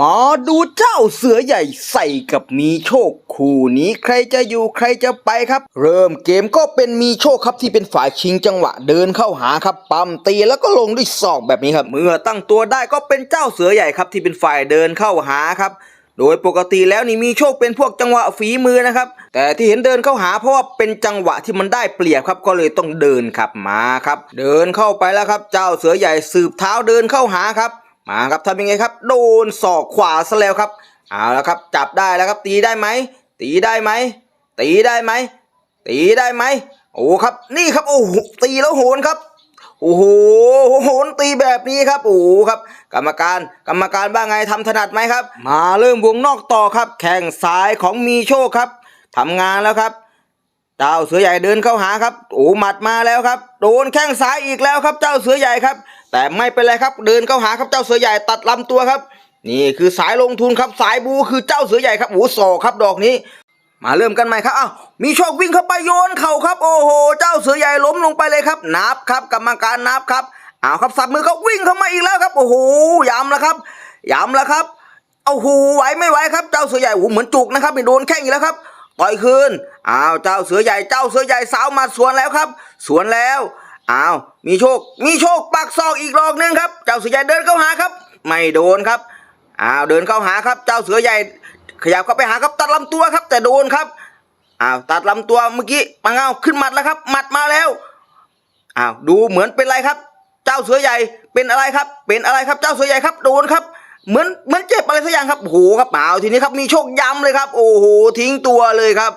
มาดูเจ้าเสือใหญ่ใส่กับมีโชคคู่นี้ใครจะอยู่ใครจะไปครับ เริ่มเกมก็เป็นมีโชคครับที่เป็นฝ่ายชิงจังหวะเดินเข้าหาครับปั๊มตีแล้วก็ลงด้วยศอกแบบนี้ครับ เมื่อตั้งตัวได้ก็เป็นเจ้าเสือใหญ่ครับที่เป็นฝ่ายเดินเข้าหาครับ โดยปกติแล้วนี่มีโชคเป็นพวกจังหวะฝีมือนะครับ แต่ที่เห็นเดินเข้าหาเพราะว่าเป็นจังหวะที่มันได้เปรียบครับก็เลยต้องเดินครับมาครับ เดินเข้าไปแล้วครับ เจ้าเสือใหญ่สืบเท้าเดินเข้าหาครับ มาครับทำยังไงครับ โดนศอกขวาซะแล้วครับเอาแล้วครับ จับได้แล้วครับ ตีได้ไหมตีได้ไหมตีได้ไหมตีได้ไหมโอ้ครับ นี่ครับโอ้โหตีแล้วโหนครับโอ้โหโหนตีแบบนี้ครับโอ้โหครับ กรรมการกรรมการบ้าไงทำถนัดไหมครับ มาเริ่มวงนอกต่อครับ แข้งซ้ายของมีโชคครับทำงานแล้วครับเจ้าเสือใหญ่เดินเข้าหาครับโอ้หมัดมาแล้วครับ โดนแข้งซ้ายอีกแล้วครับ เจ้าเสือใหญ่ครับ แต่ไม่เป็นไรครับ เดินเข้าหาครับเจ้าเสือใหญ่ตัดลำตัวครับ นี่คือสายลงทุนครับสายบูคือเจ้าเสือใหญ่ครับโอ้ศอกครับดอกนี้ มาเริ่มกันใหม่ครับอ้าวมีโชควิ่งเข้าไปโยนเข่าครับ โอ้โห เจ้าเสือใหญ่ล้มลงไปเลยครับ นับครับกรรมการนับครับเอาครับสับมือเขาวิ่งเข้ามาอีกแล้วครับ โอ้โหย้ำแล้วครับย้ำแล้วครับโอ้โหไหวไม่ไหวครับ เจ้าเสือใหญ่โอ้เหมือนจุกนะครับไม่โดนแข้งอีกแล้วครับต่อยคืนอ้าวเจ้าเสือใหญ่เจ้าเสือใหญ่สาวมาสวนแล้วครับ สวนแล้ว อ้าวมีโชค มีโชคปักศอกอีกรอกหนึงครับ เจ้าเสือใหญ่เดินเข้าหาครับ ไม่โดนครับอ้าวเดินเข้าหาครับ เจ้าเสือใหญ่ ขยับเข้าไปหาครับตัดลำตัวครับ แต่โดนครับอ้าวตัดลำตัวเมื่อกี้ปังเอาขึ้นหมัดแล้วครับหมัดมาแล้วอ้าวดูเหมือนเป็นไรครับ เจ้าเสือใหญ่เป็นอะไรครับ เป็นอะไรครับ เจ้าเสือใหญ่ครับโดนครับ เหมือนเหมือนเจ็บอะไรสักอย่างครับโอ้โหครับอ้าวทีนี้ครับมีโชคย้ำเลยครับ โอ้โหทิ้งตัวเลยครับ